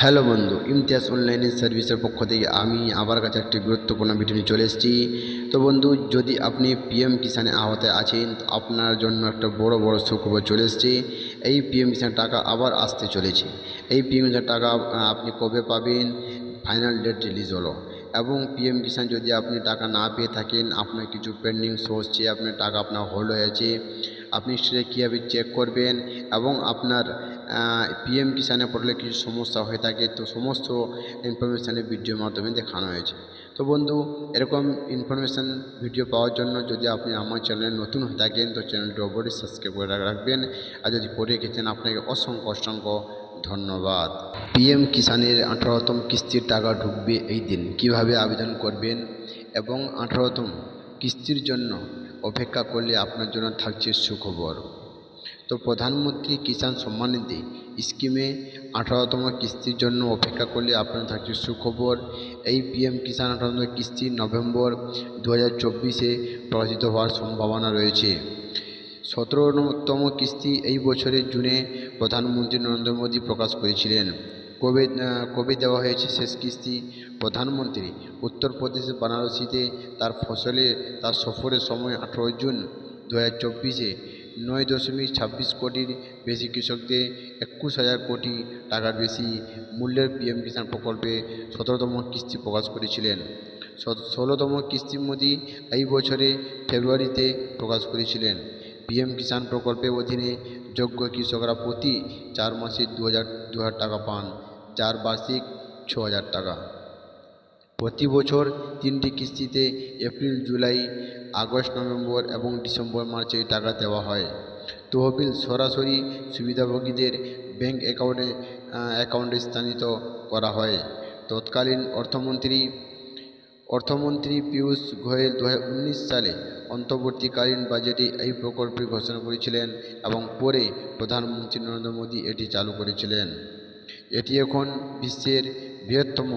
Hello বন্ধু, Imtiaz online সার্ভিসের পক্ষ থেকে আমি আবার কাছে একটি গুরুত্বপূর্ণ ভিডিও নিয়ে চলে এসেছি। তো বন্ধু, যদি আপনি পিএম কিষানে আওতায় আছেন আপনার জন্য একটা বড় বড় সুখবর চলে এসেছে। এই পিএম কিষান টাকা আবার আসতে চলেছে। এই পিএম কিষান টাকা আপনি কবে পাবেন? ফাইনাল ডেট রিলিজ হলো। এবং পিএম কিষান যদি আপনি টাকা না পেয়ে থাকেন, আপনার কিছু পেন্ডিং শো হচ্ছে আপনার টাকা আপনার হোল্ড হয়ে আছে আপনি সেটা কীভাবে চেক করবেন? এবং আপনার পিএম কিষানে পড়লে কিছু সমস্যা হয়ে থাকে, তো সমস্ত ইনফরমেশানে ভিডিওর মাধ্যমে দেখানো হয়েছে। তো বন্ধু, এরকম ইনফরমেশান ভিডিও পাওয়ার জন্য যদি আপনি আমার চ্যানেলে নতুন হয়ে থাকেন, তো চ্যানেলটি অবশ্যই সাবস্ক্রাইব করে রাখবেন। আর যদি পড়ে গেছেন, আপনাকে অসংখ্য অসংখ্য ধন্যবাদ। পিএম কিষানের আঠারোতম কিস্তির টাকা ঢুকবে এই দিন। কীভাবে আবেদন করবেন? এবং আঠারোতম কিস্তির জন্য অপেক্ষা করলে আপনার জন্য থাকছে সুখবর। তো প্রধানমন্ত্রী কিষাণ সম্মান নিধি স্কিমে আঠারোতম কিস্তির জন্য অপেক্ষা করলে আপনার থাকছে সুখবর। এই পিএম কিষাণ আঠারোতম কিস্তি নভেম্বর দু হাজার চব্বিশে প্রকাশিত হওয়ার সম্ভাবনা রয়েছে। সতেরোতম কিস্তি এই বছরের জুনে প্রধানমন্ত্রী নরেন্দ্র মোদী প্রকাশ করেছিলেন। কবে কবে দেওয়া হয়েছে শেষ কিস্তি। প্রধানমন্ত্রী উত্তরপ্রদেশের বারাণসীতে তার ফসলে তার সফরের সময় আঠেরো জুন দু হাজার চব্বিশে নয় দশমিক ছাব্বিশ কোটির বেশি কৃষকদের একুশ হাজার কোটি টাকার বেশি মূল্যের পিএম কিষাণ প্রকল্পে সতেরোতম কিস্তি প্রকাশ করেছিলেন। ষোলোতম কিস্তি মোদী এই বছরে ফেব্রুয়ারিতে প্রকাশ করেছিলেন। পিএম কিষাণ প্রকল্পের অধীনে যোগ্য কৃষকরা প্রতি চার মাসে দু হাজার টাকা পান, যার বার্ষিক ছ হাজার টাকা। প্রতি বছর তিনটি কিস্তিতে এপ্রিল, জুলাই, আগস্ট, নভেম্বর এবং ডিসেম্বর, মার্চে টাকা দেওয়া হয়। তহবিল সরাসরি সুবিধাভোগীদের ব্যাংক অ্যাকাউন্টে অ্যাকাউন্টে স্থানিত করা হয়। তৎকালীন অর্থমন্ত্রী অর্থমন্ত্রী পীয়ূষ গোয়েল দু হাজার উনিশ সালে অন্তর্বর্তীকালীন বাজেটে এই প্রকল্পে ঘোষণা করেছিলেন এবং পরে প্রধানমন্ত্রী নরেন্দ্র মোদী এটি চালু করেছিলেন। এটি এখন বিশ্বের বৃহত্তম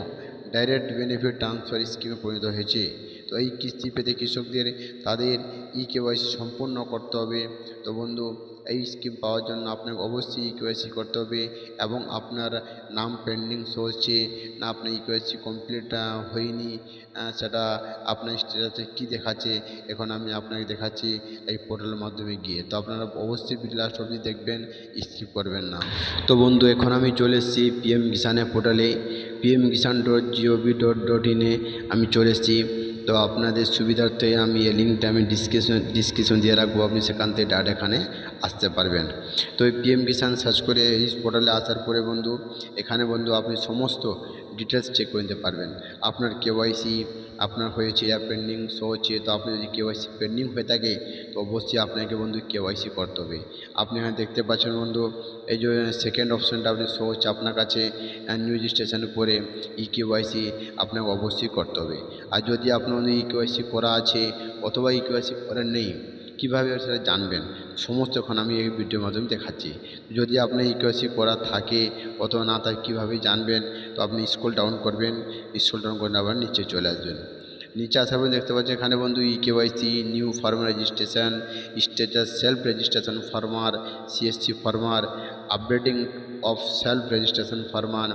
ডাইরেক্ট বেনিফিট ট্রান্সফার স্কিমে পরিণত হয়েছে। তো এই কিস্তি পেতে কৃষকদের তাদের ই কেওয়াইসি সম্পূর্ণ করতে হবে। তো বন্ধু, এই স্কিম পাওয়ার জন্য আপনাকে অবশ্যই ই কেওয়াইসি করতে হবে এবং আপনার নাম পেন্ডিং শো হচ্ছে না আপনার ই কেওয়াইসি কমপ্লিট হয়নি সেটা আপনার স্ট্যাটাসে কী দেখাচ্ছে, এখন আমি আপনাকে দেখাচ্ছি এই পোর্টালের মাধ্যমে গিয়ে। তো আপনারা অবশ্যই লাস্ট অবধি দেখবেন স্কিপ করবেন না। তো বন্ধু, এখন আমি চলে এসেছি পিএম কিষানের পোর্টালে PM Kisan dot GOV dot dot ইনে আমি চলে এসেছি। তো আপনাদের সুবিধার্থে আমি এই লিঙ্কটা আমি ডিসক্রিপশন ডিসক্রিপশন দিয়ে রাখব। আপনি সেখান থেকে ডাইরেক্ট এখানে আসতে পারবেন। তো এই পিএম কিষান সার্চ করে এই পোর্টালে আসার পরে বন্ধু, এখানে বন্ধু আপনি সমস্ত ডিটেলস চেক করে নিতে পারবেন। আপনার কেওয়াইসি আপনার হয়েছে ইয়া পেন্ডিং শো হচ্ছে তো আপনি যদি কেওয়াইসি পেন্ডিং হয়ে থাকে, তো অবশ্যই আপনাকে বন্ধু কেওয়াইসি করতে হবে। আপনি এখানে দেখতে পাচ্ছেন বন্ধু, এই যে সেকেন্ড অপশানটা আপনি শো হচ্ছে আপনার কাছে নিউ রেজিস্ট্রেশনের করে ই কেওয়াইসি আপনাকে অবশ্যই করতে হবে। আর যদি আপনার ই কেওয়াইসি করা আছে, অথবা ই কেওয়াইসি করেন নেই কীভাবে সেটা জানবেন? সমস্ত এখন আমি এই ভিডিওর মাধ্যমে দেখাচ্ছি। যদি আপনার ইকেওয়াইসি করা থাকে অথবা না থাকে কীভাবে জানবেন, তো আপনি স্কুল ডাউন করবেন স্কুল ডাউন করে আবার নিচে চলে আসবেন। নিচে আসার পর দেখতে পাচ্ছেন এখানে বন্ধু e KYC new farmer registration status self registration farmer CSC farmer updating of self registration farmer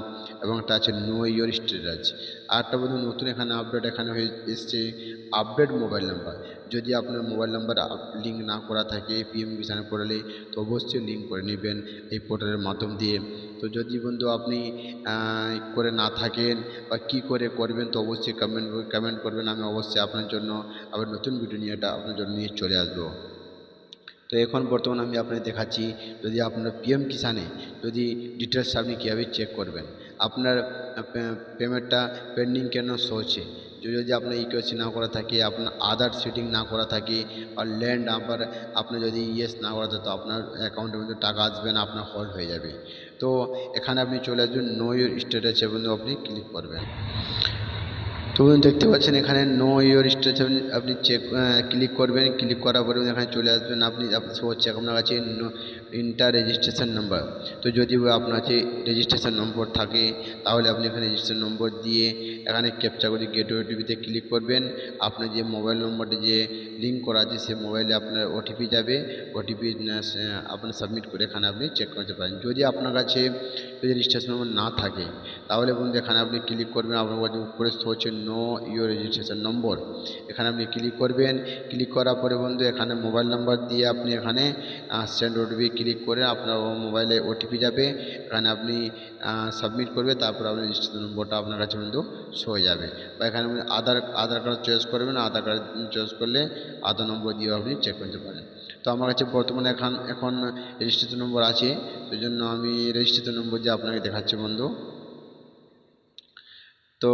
এবং একটা আছে নো ইয়োর স্ট্যাটাস আর একটা বন্ধু নতুন এখানে আপডেট এখানে হয়ে এসছে আপডেট মোবাইল নাম্বার যদি আপনার মোবাইল নাম্বার লিঙ্ক না করা থাকে পিএম কিষানে পোর্টালে তো অবশ্যই লিঙ্ক করে নেবেন এই পোর্টালের মাধ্যম দিয়ে। তো যদি বন্ধু আপনি করে না থাকেন বা কী করে করবেন, তো অবশ্যই কমেন্ট কমেন্ট করবেন। আমি অবশ্যই আপনার জন্য আবার নতুন ভিডিও নিয়ে এটা আপনার জন্য নিয়ে চলে আসব। তো এখন বর্তমানে আমি আপনাকে দেখাচ্ছি, যদি আপনার পিএম কিষানে যদি ডিটেলস আপনি কীভাবে চেক করবেন। আপনার পেমেন্টটা পেন্ডিং কেন শো যদি আপনার ইকেওসি না করা থাকে আপনার আদার সেটিং না করা থাকে, আর ল্যান্ড আবার আপনি যদি ইয়েস না করা থাকে তো আপনার অ্যাকাউন্টের মধ্যে টাকা আসবে না, আপনার হল্ড হয়ে যাবে। তো এখানে আপনি চলে আসবেন নো ইউর স্ট্যাটাসে বন্ধু আপনি ক্লিক করবেন। তো দেখতে পাচ্ছেন এখানে নো ইয়োর স্টেজ আপনি চেক ক্লিক করবেন ক্লিক করার পরে এখানে চলে আসবেন। আপনি হচ্ছে আপনার কাছে ইন্টার রেজিস্ট্রেশন নাম্বার তো যদি আপনার কাছে রেজিস্ট্রেশন নম্বর থাকে, তাহলে আপনি এখানে রেজিস্ট্রেশন নম্বর দিয়ে এখানে ক্যাপচা করে গেট ওটিপিতে ক্লিক করবেন। আপনার যে মোবাইল নম্বরটা যে লিঙ্ক করা আছে, সে মোবাইলে আপনার ওটিপি যাবে। ওটিপি আপনি সাবমিট করে এখানে আপনি চেক করতে পারেন। যদি আপনার কাছে যদি রেজিস্ট্রেশন নম্বর না থাকে, তাহলে বন্ধু এখানে আপনি ক্লিক করবেন, আপনার কাছে উপরে হচ্ছে নো ইউর রেজিস্ট্রেশন নম্বর এখানে আপনি ক্লিক করবেন ক্লিক করার পরে বন্ধু এখানে মোবাইল নাম্বার দিয়ে আপনি এখানে সেন্ড ওটিপি ক্লিক করে আপনার মোবাইলে ওটিপি যাবে, এখানে আপনি সাবমিট করবে, তারপর আপনার রেজিস্ট্রেশন নম্বরটা আপনার কাছে বন্ধু শো হয়ে যাবে। বা এখানে আধার আধার কার্ড চয়েস করবেন আধার কার্ড চয়েস করলে আধার নম্বর দিয়েও আপনি চেক করতে পারেন। তো আমার কাছে বর্তমানে এখন এখন রেজিস্ট্রেশন নম্বর আছে সেই জন্য আমি রেজিস্ট্রেশন নম্বর দিয়ে আপনাকে দেখাচ্ছি বন্ধু। তো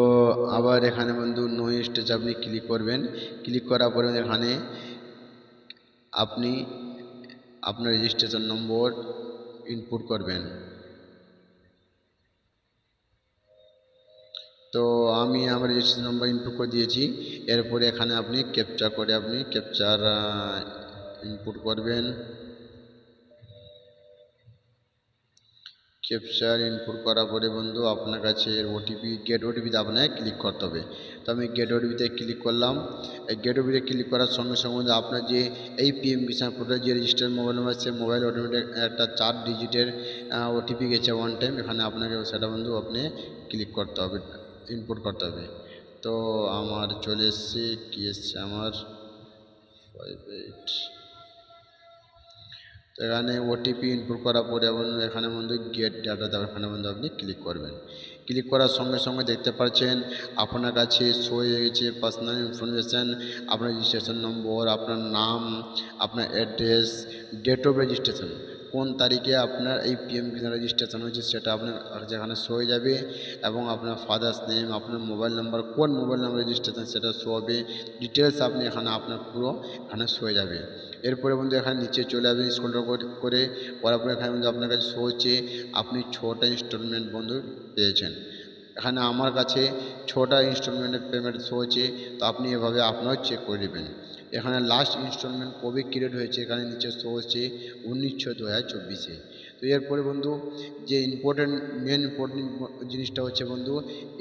আবার এখানে বন্ধু নো স্টেজ আপনি ক্লিক করবেন। ক্লিক করার পরে এখানে আপনি আপনার রেজিস্ট্রেশন নম্বর ইনপুট করবেন। তো আমি আমার রেজিস্ট্রেশন নম্বর ইনপুট করে দিয়েছি। এরপরে এখানে আপনি ক্যাপচার করে আপনি ক্যাপচার ইনপুট করবেন। ক্যাপচার ইনপুট করার পরে বন্ধু, আপনার কাছে ওটিপি গেট ওটিপিতে আপনাকে ক্লিক করতে হবে। তো আমি গেট ওটিপিতে ক্লিক করলাম। এই গেট ওটিপিতে ক্লিক করার সঙ্গে সঙ্গে আপনার যে এই পিএম কিষাণ পোর্টাল যে রেজিস্টার মোবাইল নাম্বার সে মোবাইল অটোমেটিক একটা চার ডিজিটের ওটিপি গেছে ওয়ান টাইম এখানে আপনাকে সেটা বন্ধু, আপনি ক্লিক করতে হবে ইনপুট করতে হবে। তো আমার চলে এসছে, কী এসছে? আমার ফাইভ এইট এখানে ওটিপি ইনপুট করার পরে এবং এখানে বন্ধু গেট ডাটা দেওয়ার এখানে বন্ধু আপনি ক্লিক করবেন। ক্লিক করার সঙ্গে সঙ্গে দেখতে পাচ্ছেন আপনার কাছে শো হয়ে গেছে পার্সোনাল ইনফরমেশান আপনার রেজিস্ট্রেশন নম্বর আপনার নাম, আপনার অ্যাড্রেস ডেট অফ রেজিস্ট্রেশন কোন তারিখে আপনার এই পিএম কিষাণ রেজিস্ট্রেশন হয়েছে সেটা আপনার যেখানে শো হয়ে যাবে এবং আপনার ফাদার্স নেম আপনার মোবাইল নাম্বার কোন মোবাইল নাম্বার রেজিস্ট্রেশন সেটা শো হবে ডিটেলস আপনি এখানে আপনার পুরো এখানে শো হয়ে যাবে। এরপরে বন্ধু এখানে নিচে চলে আসবেন স্কুলটা করে করার পরে এখানে বন্ধু আপনার কাছে শো হচ্ছে, আপনি ছটা ইনস্টলমেন্ট বন্ধু পেয়েছেন। এখানে আমার কাছে ছটা ইনস্টলমেন্টের পেমেন্ট শো হচ্ছে তো আপনি এভাবে আপনারাও চেক করে নেবেন। এখানে লাস্ট ইনস্টলমেন্ট কবে ক্রিয়েট হয়েছে, এখানে নিচে শো হচ্ছে উনিশ ছয় দু হাজার চব্বিশে। তো এরপরে বন্ধু, যে ইম্পর্টেন্ট মেন ইম্পর্টেন্ট জিনিসটা হচ্ছে বন্ধু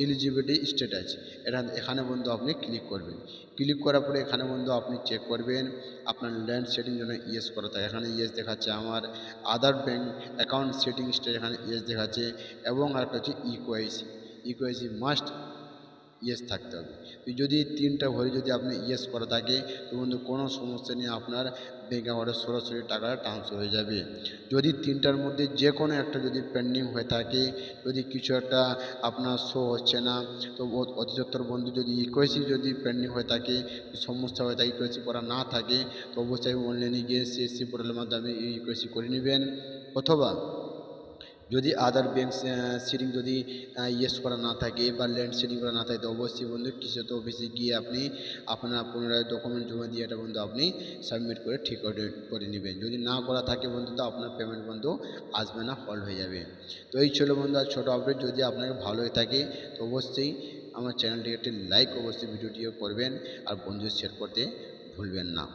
এলিজিবিলিটি স্ট্যাটাস এটা এখানে বন্ধু আপনি ক্লিক করবেন। ক্লিক করার পরে এখানে বন্ধু আপনি চেক করবেন, আপনার ল্যান্ড সেটিং জন্য ইয়েস করা থাকে। এখানে ইয়েস দেখাচ্ছে আমার আদার ব্যাঙ্ক অ্যাকাউন্ট সেটিংসটা এখানে ইয়েস দেখাচ্ছে, এবং আরেকটা হচ্ছে ইকোয়াইসি ইকোয়াইসি মাস্ট ইয়েস থাকতে হবে। যদি তিনটা ভরে যদি আপনি ইয়েস করা থাকে, তো বন্ধু কোনো সমস্যা নেই, আপনার ব্যাঙ্ক অ্যাকাউন্টে সরাসরি টাকাটা ট্রান্সফার হয়ে যাবে। যদি তিনটার মধ্যে যে কোনো একটা যদি পেন্ডিং হয়ে থাকে, যদি কিছু একটা আপনার শো হচ্ছে না, তো অধিদপ্তর বন্ধু যদি ইকোয়েসি যদি পেন্ডিং হয়ে থাকে, সমস্যা হয়ে থাকে ইকোয়েসি করা না থাকে, তো অবশ্যই অনলাইনে গিয়ে সিএসসি পোর্টালের মাধ্যমে ইকোয়েসি করে নেবেন। অথবা যদি আদার ব্যাঙ্ক সিটিং যদি ইয়েস করা না থাকে বা ল্যান্ড সিটিং করা না থাকে, তো অবশ্যই বন্ধু কৃষক অফিসে গিয়ে আপনি আপনার পুনরায় ডকুমেন্ট জমা দিয়ে এটা বন্ধু আপনি সাবমিট করে ঠিক করে নেবেন। যদি না করা থাকে বন্ধু, তো আপনার পেমেন্ট বন্ধু আসবে না হল্ড হয়ে যাবে। তো এই ছিল বন্ধু আর ছোটো আপডেট যদি আপনাকে ভালো হয়ে থাকে, তো অবশ্যই আমার চ্যানেলটিকে একটি লাইক অবশ্যই ভিডিওটিও করবেন আর বন্ধু শেয়ার করতে ভুলবেন না।